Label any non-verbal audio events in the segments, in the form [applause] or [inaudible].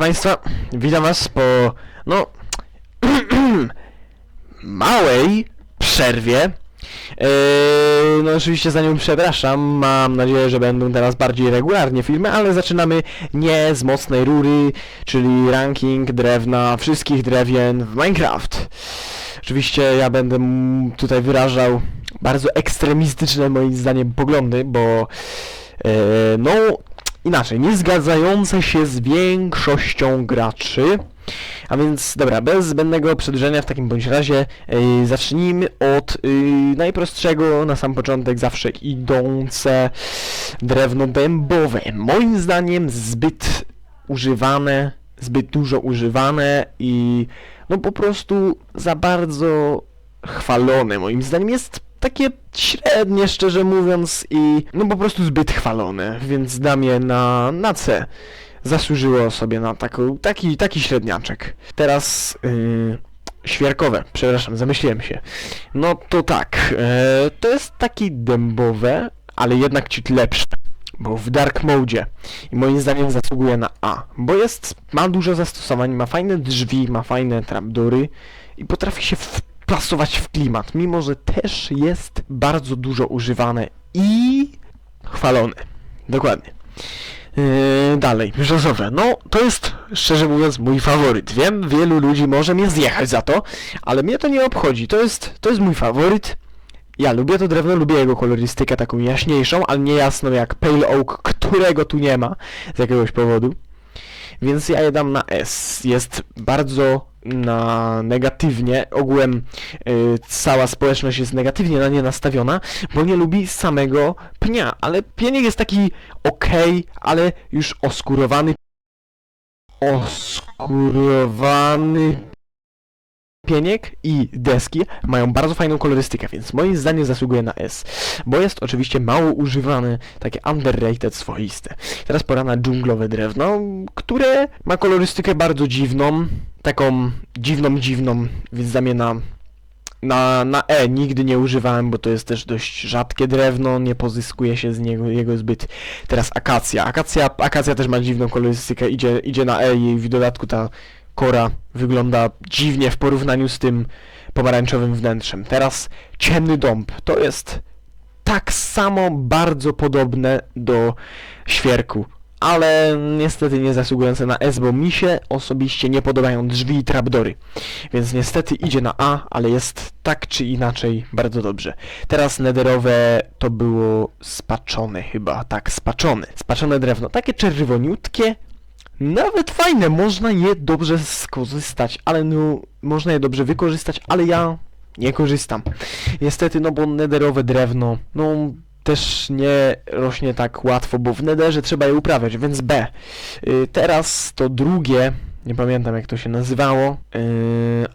Państwa, witam Was po, no, [clears throat] małej przerwie. Eee, no oczywiście za nią przepraszam, mam nadzieję, że będą teraz bardziej regularnie filmy, ale zaczynamy nie z mocnej rury, czyli ranking drewna, wszystkich drewien w Minecraft. Oczywiście ja będę tutaj wyrażał bardzo ekstremistyczne moim zdaniem poglądy, bo e, no inaczej, nie zgadzające się z większością graczy. A więc dobra, bez zbędnego przedłużenia w takim bądź razie e, zacznijmy od e, najprostszego na sam początek zawsze idące drewno dębowe. Moim zdaniem zbyt używane, zbyt dużo używane i no po prostu za bardzo chwalone moim zdaniem jest takie średnie szczerze mówiąc i no po prostu zbyt chwalone, więc dam je na, na C. Zasłużyło sobie na taką, taki, taki średniaczek. Teraz yy, świerkowe, przepraszam, zamyśliłem się. No to tak, e, to jest taki dębowe, ale jednak ciut lepsze. Bo w Dark Mode i moim zdaniem zasługuje na A, bo jest, ma dużo zastosowań, ma fajne drzwi, ma fajne trapdory i potrafi się wplasować w klimat, mimo że też jest bardzo dużo używane i chwalone. Dokładnie. Yy, dalej, brzozowe. No, to jest, szczerze mówiąc, mój faworyt. Wiem, wielu ludzi może mnie zjechać za to, ale mnie to nie obchodzi. To jest, to jest mój faworyt. Ja lubię to drewno, lubię jego kolorystykę taką jaśniejszą, ale nie jasną jak Pale Oak, którego tu nie ma z jakiegoś powodu. Więc ja je dam na S. Jest bardzo na negatywnie. Ogółem y, cała społeczność jest negatywnie na nie nastawiona, bo nie lubi samego pnia. Ale pieniek jest taki okej, ale już oskurowany. Oskurowany pieniek i deski mają bardzo fajną kolorystykę, więc moim zdaniem zasługuje na S, bo jest oczywiście mało używane, takie underrated, swoiste. Teraz pora na dżunglowe drewno, które ma kolorystykę bardzo dziwną, taką dziwną, dziwną, więc dam je na, na, na E nigdy nie używałem, bo to jest też dość rzadkie drewno, nie pozyskuje się z niego jego zbyt. Teraz akacja. Akacja, akacja też ma dziwną kolorystykę, idzie, idzie na E i w dodatku ta kora wygląda dziwnie w porównaniu z tym pomarańczowym wnętrzem. Teraz ciemny dąb. To jest tak samo bardzo podobne do świerku. Ale niestety nie zasługujące na S, bo mi się osobiście nie podobają drzwi i trapdory. Więc niestety idzie na A, ale jest tak czy inaczej bardzo dobrze. Teraz nederowe to było spaczone chyba, tak, spaczone. Spaczone drewno, takie czerwoniutkie, nawet fajne, można je dobrze skorzystać, ale no, można je dobrze wykorzystać, ale ja nie korzystam. Niestety, no bo nederowe drewno, no też nie rośnie tak łatwo, bo w nederze trzeba je uprawiać, więc B. Y, teraz to drugie, nie pamiętam jak to się nazywało, yy,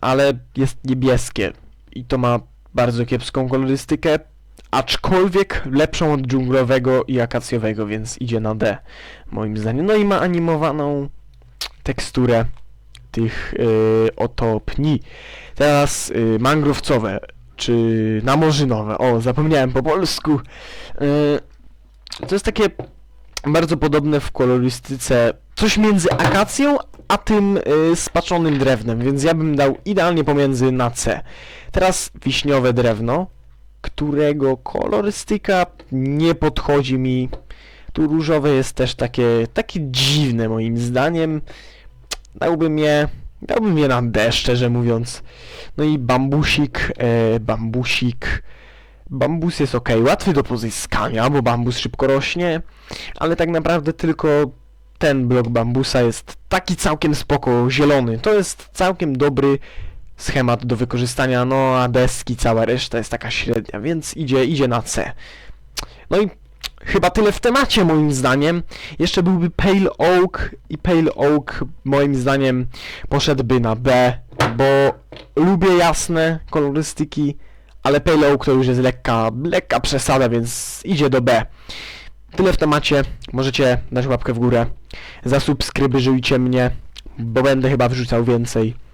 ale jest niebieskie i to ma bardzo kiepską kolorystykę, aczkolwiek lepszą od dżunglowego i akacjowego, więc idzie na D, moim zdaniem. No i ma animowaną teksturę tych yy, oto pni. Teraz yy, mangrowcowe, czy namorzynowe, o, zapomniałem po polsku. Yy, to jest takie bardzo podobne w kolorystyce, coś między akacją, a tym yy, spaczonym drewnem, więc ja bym dał idealnie pomiędzy na C. Teraz wiśniowe drewno, którego kolorystyka nie podchodzi mi. Tu różowe jest też takie, takie dziwne moim zdaniem. Dałbym je, dałbym je na D, szczerze mówiąc. No i bambusik, e, bambusik. Bambus jest ok, łatwy do pozyskania, bo bambus szybko rośnie, ale tak naprawdę tylko ten blok bambusa jest taki całkiem spoko, zielony. To jest całkiem dobry schemat do wykorzystania, no a deski, cała reszta jest taka średnia, więc idzie, idzie na C. No i chyba tyle w temacie moim zdaniem. Jeszcze byłby Pale Oak i Pale Oak moim zdaniem poszedłby na B, bo lubię jasne kolorystyki, ale Pale Oak to już jest lekka, lekka przesada, więc idzie do B. Tyle w temacie. Możecie dać łapkę w górę. Zasubskrybujcie mnie, bo będę chyba wrzucał więcej.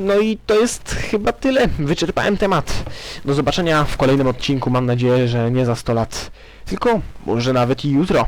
No i to jest chyba tyle. Wyczerpałem temat. Do zobaczenia w kolejnym odcinku. Mam nadzieję, że nie za 100 lat, tylko może nawet i jutro.